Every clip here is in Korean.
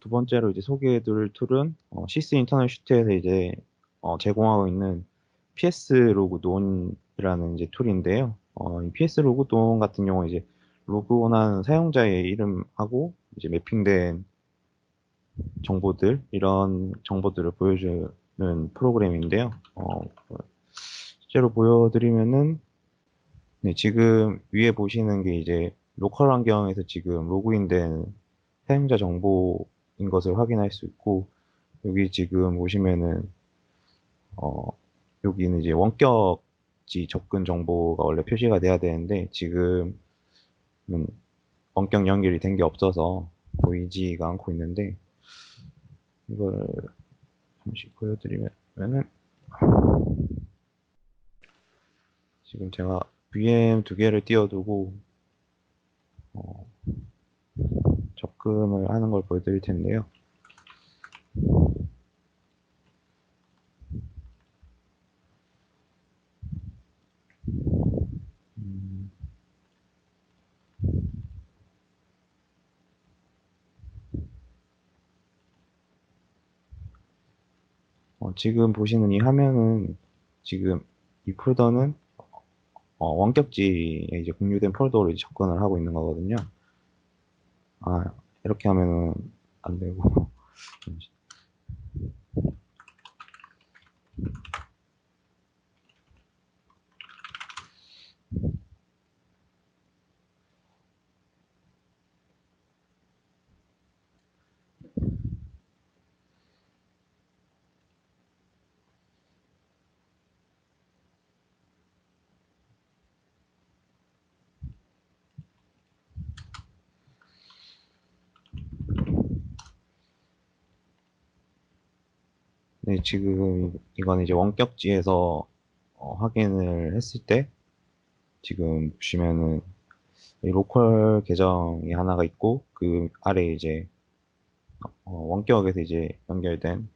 두 번째로 이제 소개해드릴 툴은 어, 시스 인터널 슈트에서 이제 어, 제공하고 있는 PS 로그 논이라는 이제 툴인데요. 어, 이 PS 로그 논 같은 경우 이제 로그 온한 사용자의 이름하고 이제 매핑된 정보들 이런 정보들을 보여주는 프로그램인데요. 어, 실제로 보여드리면은 네, 지금 위에 보시는 게 이제 로컬 환경에서 지금 로그인된 사용자 정보 인 것을 확인할 수 있고 여기 지금 보시면은 어, 여기는 이제 원격지 접근 정보가 원래 표시가 돼야 되는데 지금은 원격 연결이 된 게 없어서 보이지가 않고 있는데 이걸 잠시 보여드리면은 지금 제가 VM 두 개를 띄워두고 어, 접근을 하는 걸 보여드릴 텐데요. 음, 어, 지금 보시는 이 화면은 지금 이 폴더는 어, 원격지에 이제 공유된 폴더로 이제 접근을 하고 있는 거거든요. 아, 이렇게 하면은 안 되고. 네, 지금 이- 이건 이제 원격지에서 어, 확인을 했을 때 지금 보시면은 이 로컬 계정이 하나가 있고 그 아래 이제 어, 원격에서 이제 연결된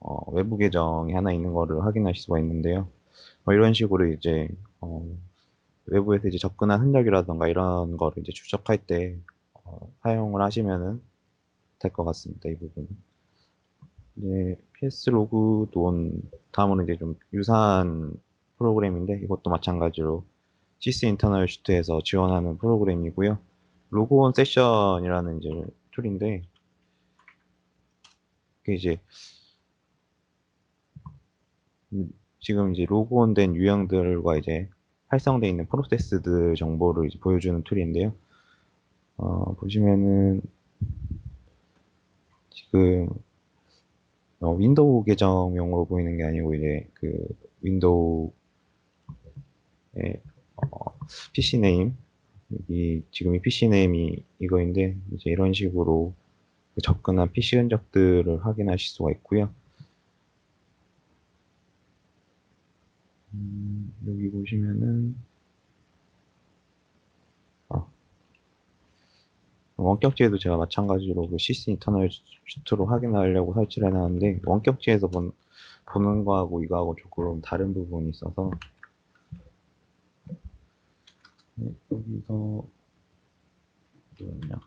어, 외부 계정이 하나 있는 거를 확인하실 수가 있는데요. 뭐 이런 식으로 이제 어, 외부에서 이제 접근한 흔적이라던가 이런 거를 이제 추적할 때 어, 사용을 하시면은 될 것 같습니다. 이 부분은. 이 제 PS 로그 돈 다음으로 이제 좀 유사한 프로그램인데 이것도 마찬가지로 시스 인터널 슈트에서 지원하는 프로그램이고요. 로그온 세션이라는 이제 툴인데 이게 이제 음, 지금 이제 로그온 된 유형들과 이제 활성돼 있는 프로세스들 정보를 이제 보여주는 툴인데요. 어, 보시면은 지금 어, 윈도우 계정용으로 보이는 게 아니고 이제 그 윈도우의 어, PC 네임 여기 지금 이 PC 네임이 이거인데 이제 이런 식으로 그 접근한 PC 흔적들을 확인하실 수가 있고요. 음, 여기 보시면은 원격지에도 제가 마찬가지로 그 CC 인터널 슈트로 확인하려고 설치를 해놨는데 원격지에서 본, 보는 거하고 이거하고 조금 다른 부분이 있어서 네, 여기서 뭐였냐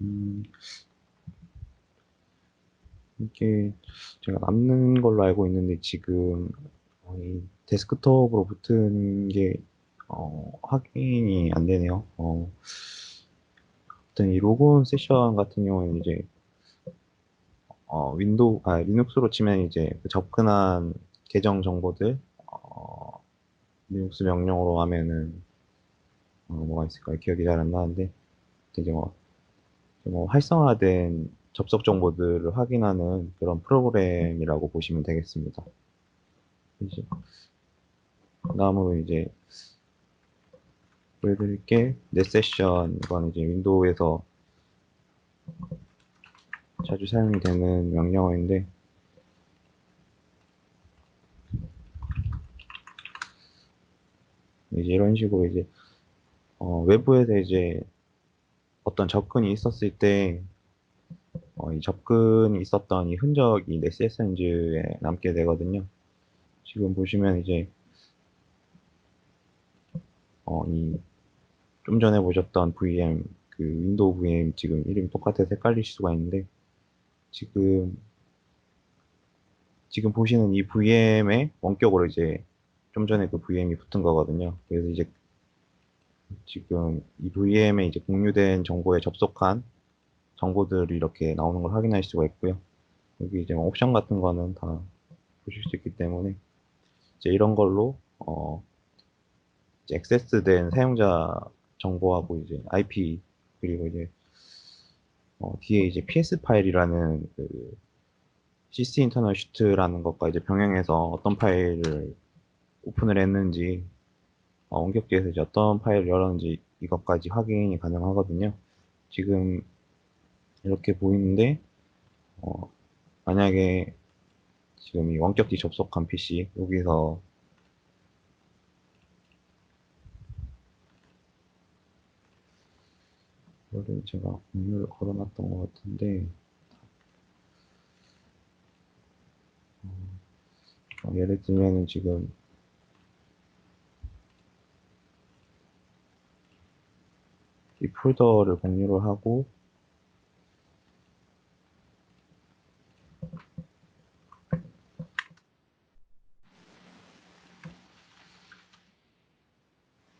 음, 이게 제가 남는 걸로 알고 있는데 지금 데스크톱으로 붙은 게 어, 확인이 안 되네요. 어, 아무튼 이 로그온 세션 같은 경우에는 이제 어, 윈도우, 아, 리눅스로 치면 이제 그 접근한 계정 정보들 어, 리눅스 명령으로 하면은 어, 뭐가 있을까요? 기억이 잘 안 나는데 이제 뭐, 뭐 활성화된 접속 정보들을 확인하는 그런 프로그램이라고 보시면 되겠습니다. 이제 그다음으로 이제 보여드릴 게 넷 세션 이건 이제 윈도우에서 자주 사용이 되는 명령어인데 이제 이런 식으로 이제 어, 외부에서 이제 어떤 접근이 있었을 때 어, 이 접근이 있었던 이 흔적이 내 CSNG에 남게 되거든요. 지금 보시면 이제 어, 이 좀 전에 보셨던 VM 그 윈도우 VM 지금 이름이 똑같아서 헷갈릴 수가 있는데 지금 지금 보시는 이 VM의 원격으로 이제 좀 전에 그 VM이 붙은 거거든요. 그래서 이제 지금 이 VM에 이제 공유된 정보에 접속한 정보들이 이렇게 나오는 걸 확인할 수가 있고요. 여기 이제 뭐 옵션 같은 거는 다 보실 수 있기 때문에 이제 이런 걸로 어 이제 액세스된 사용자 정보하고 이제 IP 그리고 이제 어 뒤에 이제 PS 파일이라는 그 CC 인터널 슈트라는 것과 이제 병행해서 어떤 파일을 오픈을 했는지 어, 원격지에서 이제 어떤 파일을 열었는지 이것까지 확인이 가능하거든요. 지금 이렇게 보이는데 어, 만약에 지금 이 원격지 접속한 PC 여기서 이거를 제가 공유를 걸어놨던 것 같은데 어, 예를 들면은 지금 이 폴더를 공유를 하고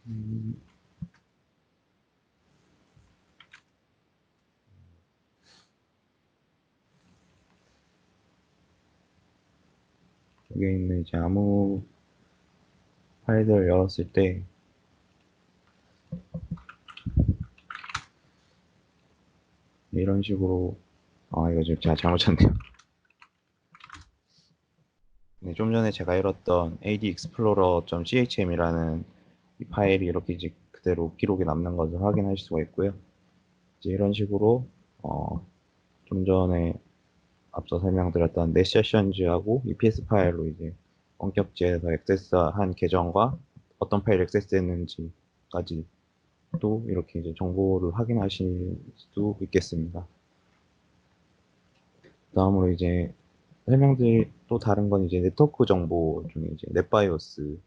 음, 여기 있는 이제 아무 파일들을 열었을 때 이런 식으로 아 이거 지금 제가 잘못 쳤네요. 네, 좀 전에 제가 열었던 adexplorer.chm이라는 이 파일이 이렇게 이제 그대로 기록에 남는 것을 확인할 수가 있고요. 이제 이런 식으로 어, 좀 전에 앞서 설명드렸던 넷세션즈하고 EPS 파일로 이제 원격지에서 액세스한 계정과 어떤 파일 액세스했는지까지 또 이렇게 이제 정보를 확인하실 수 있겠습니다. 다음으로 이제 설명드릴 또 다른 건 이제 네트워크 정보 중에 이제 넷바이오스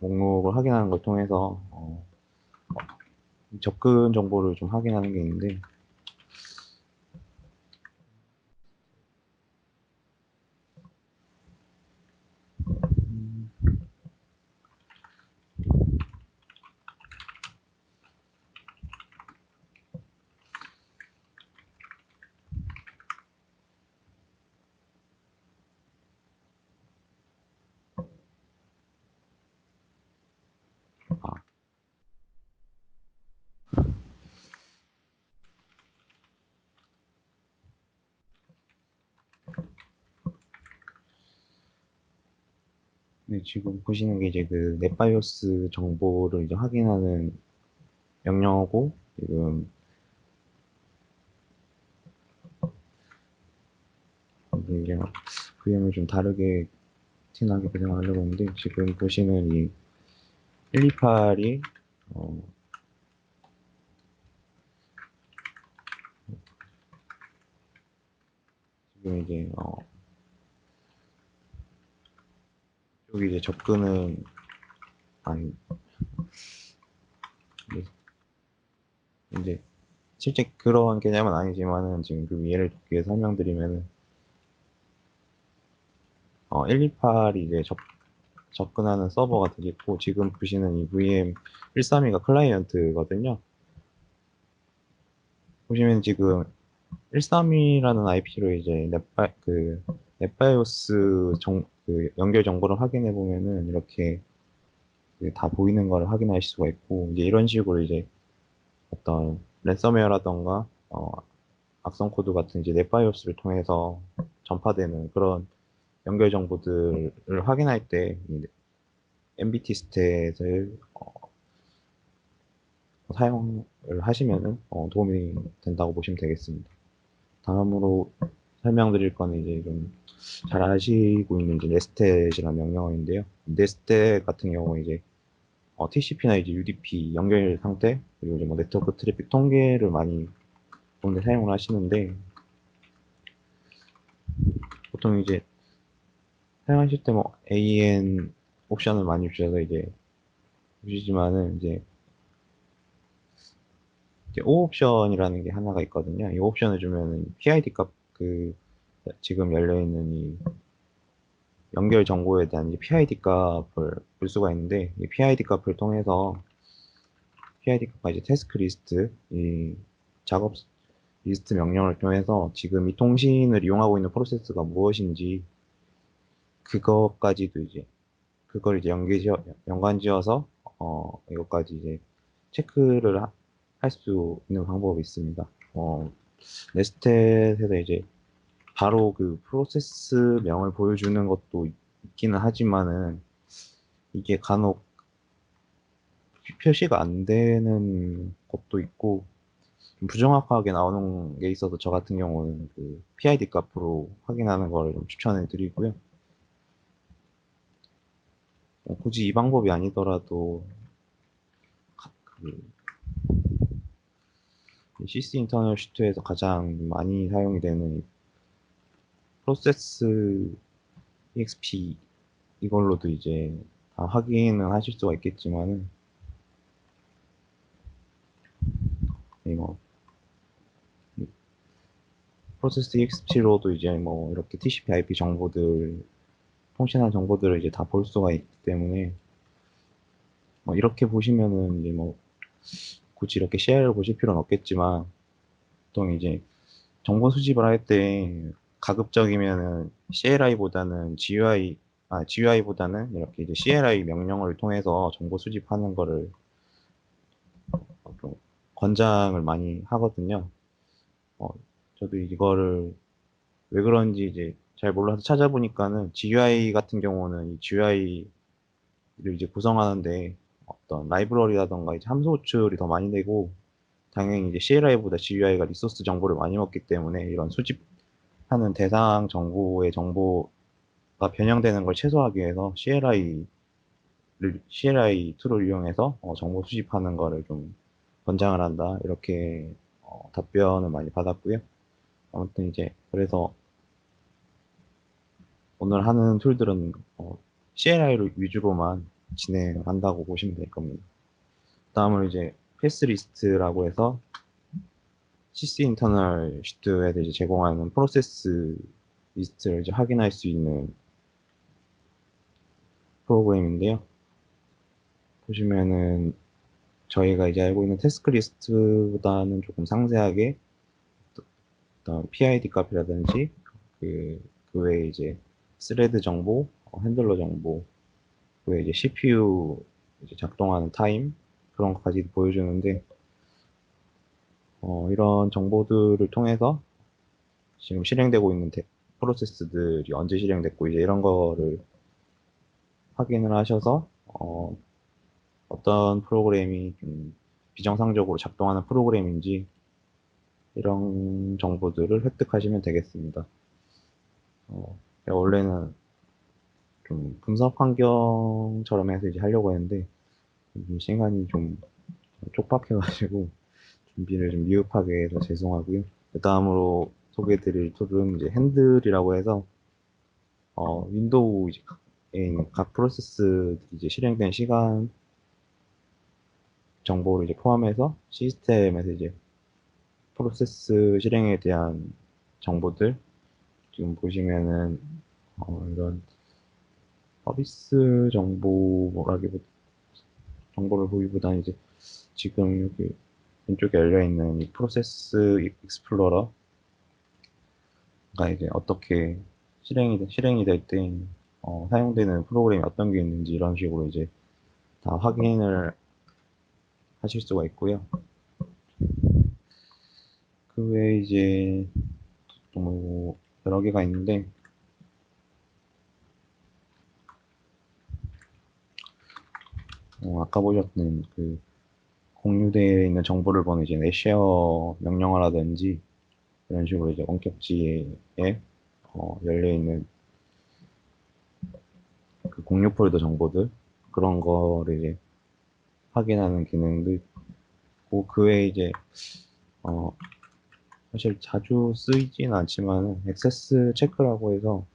목록을 확인하는 걸 통해서 어, 접근 정보를 좀 확인하는 게 있는데 음, 아, 네, 지금 보시는 게 이제 그 넷바이오스 정보를 이제 확인하는 명령어고 지금 이게 VM을 좀 다르게 티나게 배정하려고 하는데 지금 보시는 이 128이 어, 지금 이제 어, 여기 이제 접근은 네. 이제 실제 그런 개념은 아니지만은 지금 그 예를 들기 위해 설명드리면은 어, 128이 이제 접, 접근하는 서버가 되겠고 지금 보시는 이 VM 132가 클라이언트거든요. 보시면 지금 132라는 IP로 이제 넷바 그 넷바이오스 정, 그 연결 정보를 확인해 보면은 이렇게 그다 보이는 걸 확인할 수가 있고 이제 이런 식으로 이제 어떤 랜섬웨어라던가 어, 악성 코드 같은 이제 넷바이오스를 통해서 전파되는 그런 연결 정보들을 확인할 때 MBT 스탯을 어, 사용을 하시면은 어, 도움이 된다고 보시면 되겠습니다. 다음으로 설명드릴 거는 이제 좀 잘 아시고 있는 이제 네스텟이라는 명령어인데요. 네스텟 같은 경우 이제 어, TCP나 이제 UDP 연결 상태 그리고 이제 뭐 네트워크 트래픽 통계를 많이 보는데 사용을 하시는데 보통 이제 사용하실 때 뭐 AN 옵션을 많이 주셔서 이제 보시지만은 이제 이제 O 옵션이라는 게 하나가 있거든요. 이 옵션을 주면은 PID 값 그 지금 열려 있는 이 연결 정보에 대한 이 PID 값을 볼 수가 있는데 이 PID 값을 통해서 PID 값과 이제 태스크 리스트 이 작업 리스트 명령을 통해서 지금 이 통신을 이용하고 있는 프로세스가 무엇인지 그것까지도 이제 그걸 이제 연계지어 연관지어서 어 이것까지 이제 체크를 할 수 있는 방법이 있습니다. 어 네스텟에서 이제 바로 그 프로세스 명을 보여주는 것도 있기는 하지만은 이게 간혹 표시가 안 되는 것도 있고 좀 부정확하게 나오는 게 있어서 저 같은 경우는 그 PID 값으로 확인하는 좀 추천해 드리고요. 어, 굳이 이 방법이 아니더라도 가- 그 CC 인터널 슈트에서 가장 많이 사용이 되는 이 프로세스 EXP 이걸로도 이제 다 확인은 하실 수가 있겠지만은 이거 이 프로세스 EXP로도 이제 뭐 이렇게 TCP/IP 정보들 통신한 정보들을 이제 다 볼 수가 있기 때문에 뭐 이렇게 보시면은 이제 뭐 굳이 이렇게 CL을 보실 필요는 없겠지만 보통 이제 정보 수집을 할때 가급적이면은 CLI보다는 GUI 아 GUI보다는 이렇게 이제 CLI 명령어를 통해서 정보 수집하는 거를 권장을 많이 하거든요. 어, 저도 이거를 왜 그런지 이제 잘 몰라서 찾아보니까는 GUI 같은 경우는 이 GUI를 이제 구성하는데 어떤 라이브러리라던가 이제 함수 호출이 더 많이 되고 당연히 이제 CLI보다 GUI가 리소스 정보를 많이 먹기 때문에 이런 수집 하는 대상 정보의 정보가 변형되는 걸 최소화하기 위해서 CLI를 CLI 툴을 이용해서 어, 정보 수집하는 거를 좀 권장을 한다 이렇게 어, 답변을 많이 받았고요. 아무튼 이제 그래서 오늘 하는 툴들은 어, CLI로 위주로만 진행을 한다고 보시면 될 겁니다. 다음으로 이제 패스 리스트라고 해서 CC 인터널 슈트에서 이제 제공하는 프로세스 리스트를 이제 확인할 수 있는 프로그램인데요. 보시면은 저희가 이제 알고 있는 태스크 리스트보다는 조금 상세하게 어떤 PID 값이라든지 그, 그 외에 이제 스레드 정보, 어, 핸들러 정보, 그 외에 이제 CPU 이제 작동하는 타임 그런 것까지 보여주는데 어, 이런 정보들을 통해서 지금 실행되고 있는 데- 프로세스들이 언제 실행됐고 이제 이런 거를 확인을 하셔서 어, 어떤 프로그램이 좀 비정상적으로 작동하는 프로그램인지 이런 정보들을 획득하시면 되겠습니다. 어, 원래는 좀 분석 환경처럼 해서 이제 하려고 했는데 좀 시간이 좀 촉박해가지고 준비를 좀 미흡하게 해서 죄송하고요. 그 다음으로 소개해드릴 툴은 이제 핸들이라고 해서 어, 윈도우 이제 에 있는 각 프로세스 이제 실행된 시간 정보를 이제 포함해서 시스템에서 이제 프로세스 실행에 대한 정보들 지금 보시면은 어, 이런 서비스 정보라기보다 정보를 보기보다는 이제 지금 여기 왼쪽에 열려 있는 이 프로세스 익스플로러가 이제 어떻게 실행이 실행이 될때 어, 사용되는 프로그램이 어떤 게 있는지 이런 식으로 이제 다 확인을 하실 수가 있고요. 그 외에 이제 또 여러 개가 있는데 어, 아까 보셨던 그 공유되어 있는 정보를 보는 이제 넷쉐어 명령어라든지 이런 식으로 이제 원격지에 어, 열려 있는 그 공유 폴더 정보들 그런 거를 이제 확인하는 기능도 있고 그 외에 이제 어 사실 자주 쓰이지는 않지만 액세스 체크라고 해서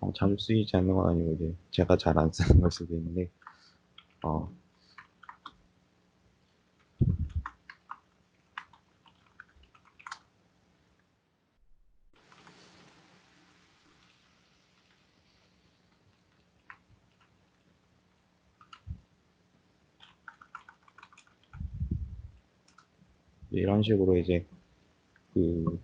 어, 자주 쓰이지 않는 건 아니고 이제 제가 잘 안 쓰는 걸 수도 있는데 어 이런 식으로 이제 그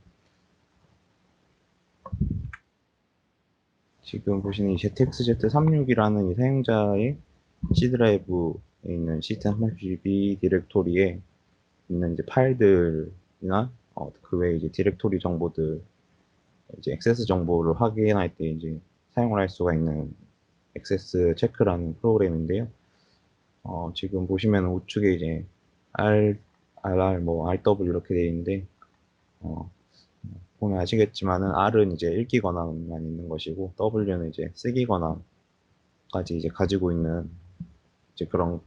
지금 보시는 이 ZXZ36이라는 이 사용자의 C 드라이브에 있는 시스템 32GB 디렉토리에 있는 이제 파일들이나 어, 그 외에 이제 디렉토리 정보들 이제 액세스 정보를 확인할 때 이제 사용을 할 수가 있는 액세스 체크라는 프로그램인데요. 어, 지금 보시면 우측에 이제 R, RR, 뭐 RW 이렇게 되어 있는데 어, 보면 아시겠지만은 R은 이제 읽기 권한만 있는 것이고 W는 이제 쓰기 권한까지 이제 가지고 있는 이제 그런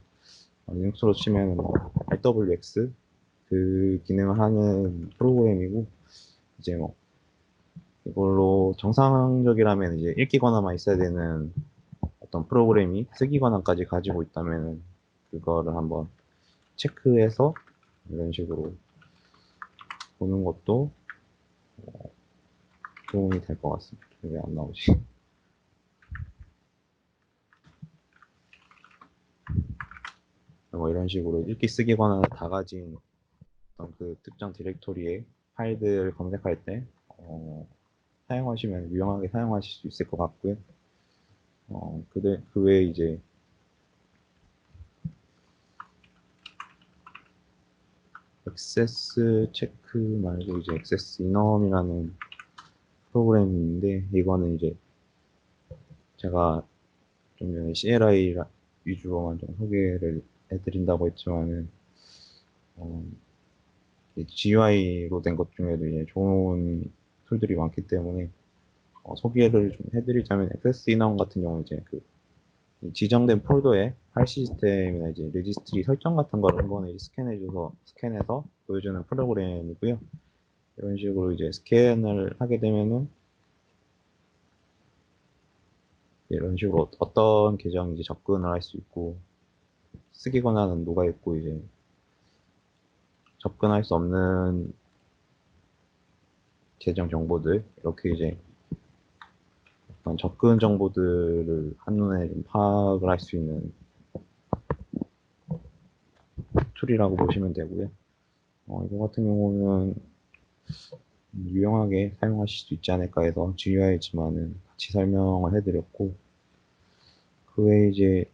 어, 리눅스로 치면 뭐 RWX 그 기능을 하는 프로그램이고 이제 뭐 이걸로 정상적이라면 이제 읽기 권한만 있어야 되는 어떤 프로그램이 쓰기 권한까지 가지고 있다면 그거를 한번 체크해서 이런 식으로 보는 것도 어, 도움이 될 것 같습니다. 왜 안 나오지? 뭐 이런 식으로 읽기 쓰기 권한을 다 가진 그 특정 디렉토리에 파일들 검색할 때 어, 사용하시면 유용하게 사용하실 수 있을 것 같고요. 어, 그, 그 외에 이제 액세스 체크 말고 이제 액세스 이넘이라는 프로그램이 있는데 이거는 이제 제가 좀 전에 CLI 위주로만 좀 소개를 해드린다고 했지만은 어, GUI로 된 것 중에도 이제 좋은 툴들이 많기 때문에 어, 소개를 좀 해드리자면 액세스 인원 같은 경우 이제 그 지정된 폴더에 파일 시스템이나 이제 레지스트리 설정 같은 거를 한 번에 스캔해줘서 스캔해서 보여주는 프로그램이고요. 이런 식으로 이제 스캔을 하게 되면은 이런 식으로 어떤 계정인지 접근을 할 수 있고 쓰기 권한은 누가 있고 이제 접근할 수 없는 계정 정보들 이렇게 이제 어떤 접근 정보들을 한눈에 좀 파악을 할 수 있는 툴이라고 보시면 되고요. 어, 이거 같은 경우는 유용하게 사용하실 수 있지 않을까 해서 GUI지만은 같이 설명을 해드렸고 그 외에 이제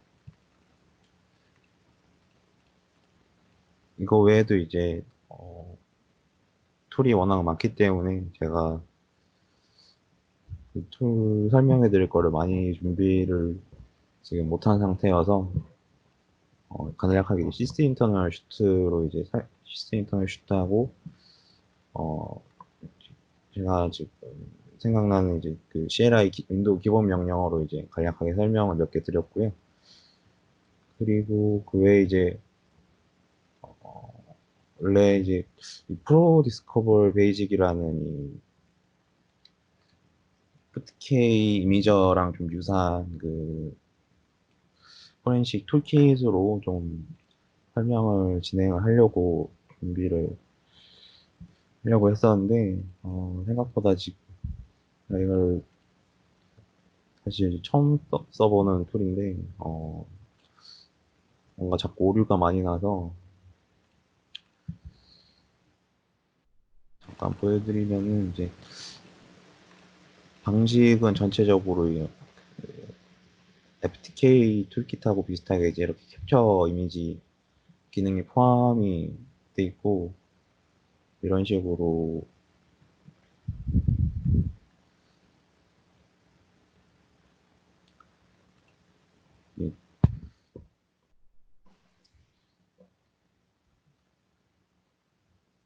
이거 외에도 이제 어, 툴이 워낙 많기 때문에 제가 그 툴 설명해 드릴 거를 많이 준비를 지금 못한 상태여서 어, 간략하게 시스 인터널 슈트로 이제 사, 시스 인터널 슈트하고 어 제가 지금 생각나는 이제 그 CLI 기, 윈도우 기본 명령어로 이제 간략하게 설명을 몇 개 드렸고요. 그리고 그 외에 이제 어, 원래 이제 프로 디스커버 베이직이라는 이 FTK 이미저랑 좀 유사한 그 포렌식 툴킷으로 좀 설명을 진행을 하려고 준비를 하려고 했었는데 어, 생각보다 지금 이걸 사실 처음 써, 보는 툴인데 어, 뭔가 자꾸 오류가 많이 나서 잠깐 보여드리면은 이제 방식은 전체적으로 FTK 툴킷하고 비슷하게 이제 이렇게 캡처 이미지 기능이 포함이 돼 있고 이런 식으로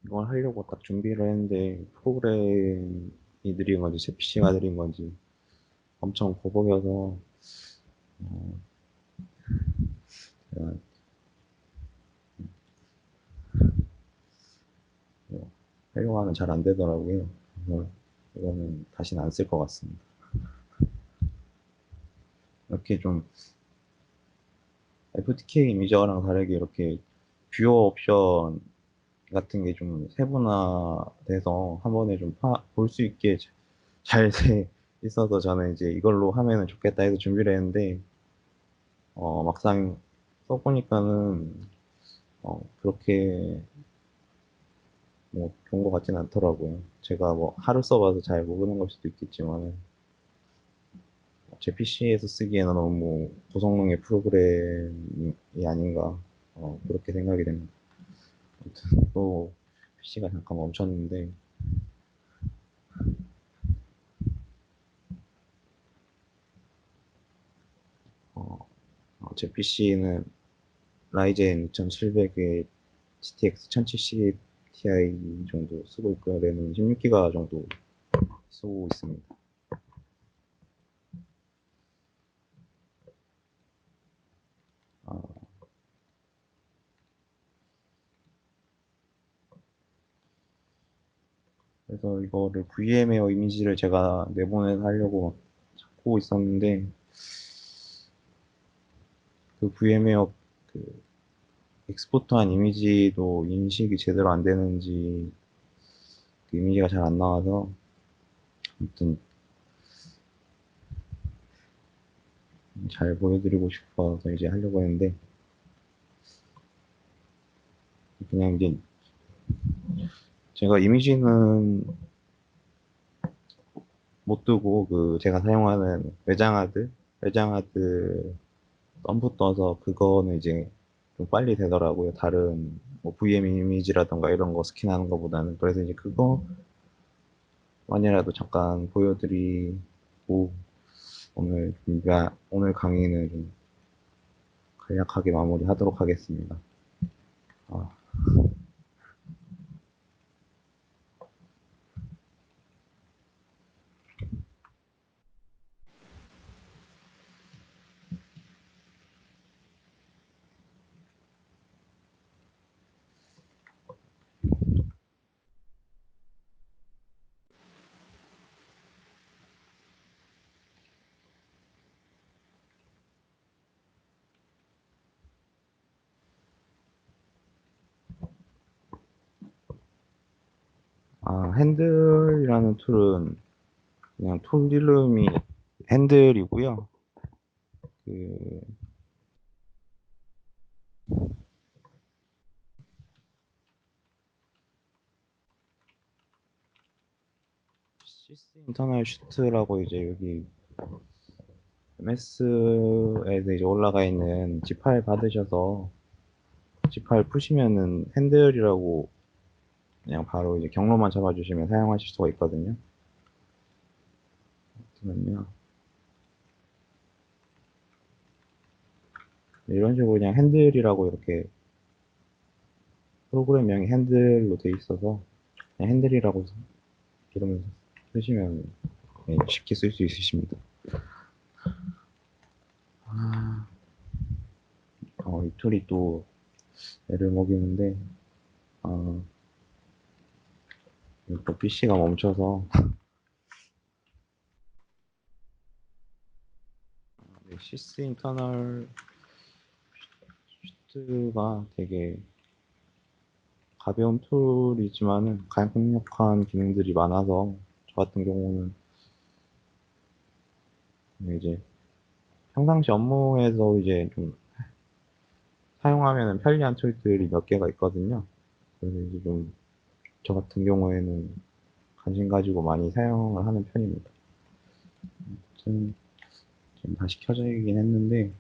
이걸 하려고 딱 준비를 했는데 프로그램 이 느린 건지 제 PC가 느린 건지 엄청 버벅여서 어, 제가 뭐 하려고 하면 잘 안 되더라고요. 이거는 다시는 안 쓸 것 같습니다. 이렇게 좀 FTK 이미저랑 다르게 이렇게 뷰어 옵션 같은 게 좀 세분화돼서 한 번에 좀 볼 수 있게 잘 돼 있어서 저는 이제 이걸로 하면은 좋겠다 해서 준비를 했는데 어, 막상 써보니까는 어, 그렇게 뭐 좋은 것 같진 않더라고요. 제가 뭐 하루 써봐서 잘 모르는 걸 수도 있겠지만 제 PC에서 쓰기에는 너무 고성능의 프로그램이 아닌가 어, 그렇게 생각이 됩니다. 또 PC가 잠깐 멈췄는데 어, 어, 제 PC는 라이젠 2700의 GTX 1070 Ti 정도 쓰고 있고요. 램은 16기가 정도 쓰고 있습니다. 아, 그래서 이거를 VM웨어 이미지를 제가 내보내 하려고 찾고 있었는데 그 VM웨어 그 엑스포트한 이미지도 인식이 제대로 안 되는지 그 이미지가 잘 안 나와서 아무튼 잘 보여드리고 싶어서 이제 하려고 했는데 그냥 이제 제가 이미지는 못 두고 그 제가 사용하는 외장하드 외장하드 덤프 떠서 그거는 이제 좀 빨리 되더라고요. 다른 뭐 VM 이미지라던가 이런 거 스캔하는 것보다는 그래서 이제 그거 만이라도 잠깐 보여드리고 오늘 준비가 오늘 강의는 좀 간략하게 마무리하도록 하겠습니다. 아. 아, 핸들이라는 툴은 그냥 툴 이름이 핸들이고요. 그 시스 인터널 슈트라고 이제 여기 MS에서 이제 올라가 있는 G 파일 받으셔서 G 파일 푸시면은 핸들이라고 그냥 바로 이제 경로만 잡아주시면 사용하실 수가 있거든요. 잠깐만요. 네, 이런 식으로 그냥 핸들이라고 이렇게 프로그램명이 핸들로 돼 있어서 그냥 핸들이라고 이러면서 쓰시면 네, 쉽게 쓸 수 있으십니다. 아, 어, 이 툴이 또 애를 먹이는데 어, 또 PC가 멈춰서 네, 시스 인터널 슈트가 되게 가벼운 툴이지만은 강력한 기능들이 많아서 저 같은 경우는 이제 평상시 업무에서 이제 좀 사용하면 편리한 툴들이 몇 개가 있거든요. 그래서 이제 좀 저 같은 경우에는 관심 가지고 많이 사용을 하는 편입니다. 아무튼 지금 다시 켜져 있긴 했는데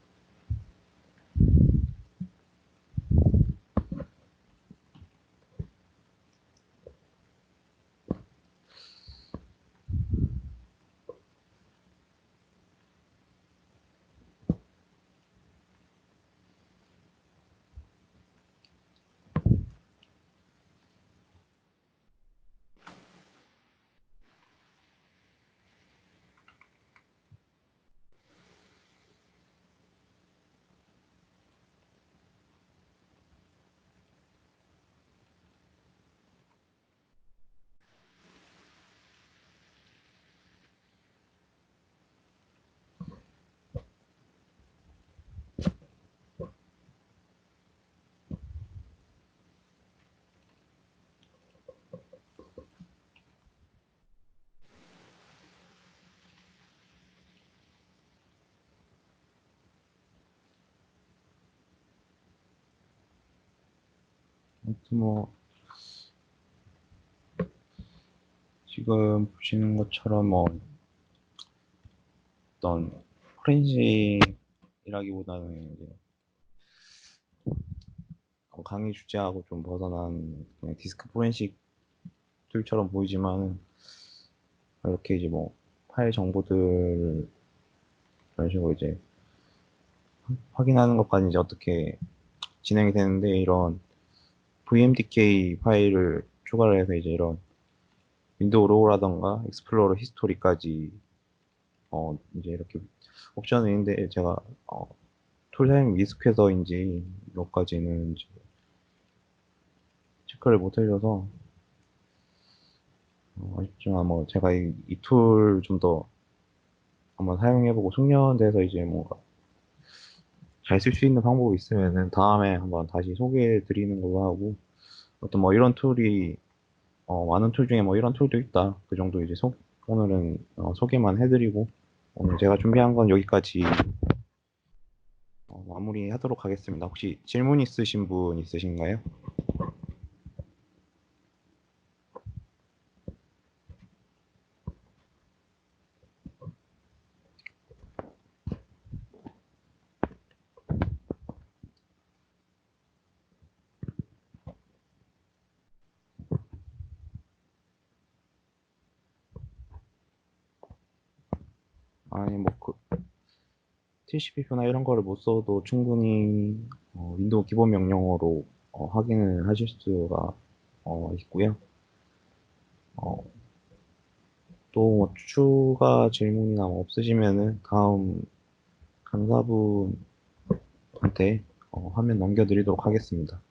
아무튼 뭐 지금 보시는 것처럼 뭐 어떤 어, 강의 주제하고 좀 벗어난 디스크 포렌식 툴처럼 보이지만 이렇게 이제 뭐 파일 정보들 이런 식으로 이제 확인하는 것까지 이제 어떻게 진행이 되는데 이런 VMDK 파일을 추가를 해서 이제 이런 윈도우 로우라던가 익스플로러 히스토리까지 어 이제 이렇게 옵션이 있는데 제가 어, 툴 사용 미숙해서인지 이것까지는 이제 체크를 못 해줘서 어, 아쉽지만 뭐 제가 이 툴 좀 더 한번 사용해보고 숙련돼서 이제 뭔가 잘 쓸 수 있는 방법이 있으면은 다음에 한번 다시 소개해 드리는 걸로 하고 어떤 뭐 이런 툴이 어, 많은 툴 중에 뭐 이런 툴도 있다 그 정도 이제 소, 오늘은 어, 소개만 해드리고 오늘 제가 준비한 건 여기까지 어, 마무리하도록 하겠습니다. 혹시 질문 있으신 분 있으신가요? 아니 뭐그 TCP/IP 나 이런 거를 못 써도 충분히 어, 윈도우 기본 명령어로 어, 확인을 하실 수가 어, 있고요. 어, 또뭐 추가 질문이나 뭐 없으시면은 다음 강사분한테 어, 화면 넘겨드리도록 하겠습니다.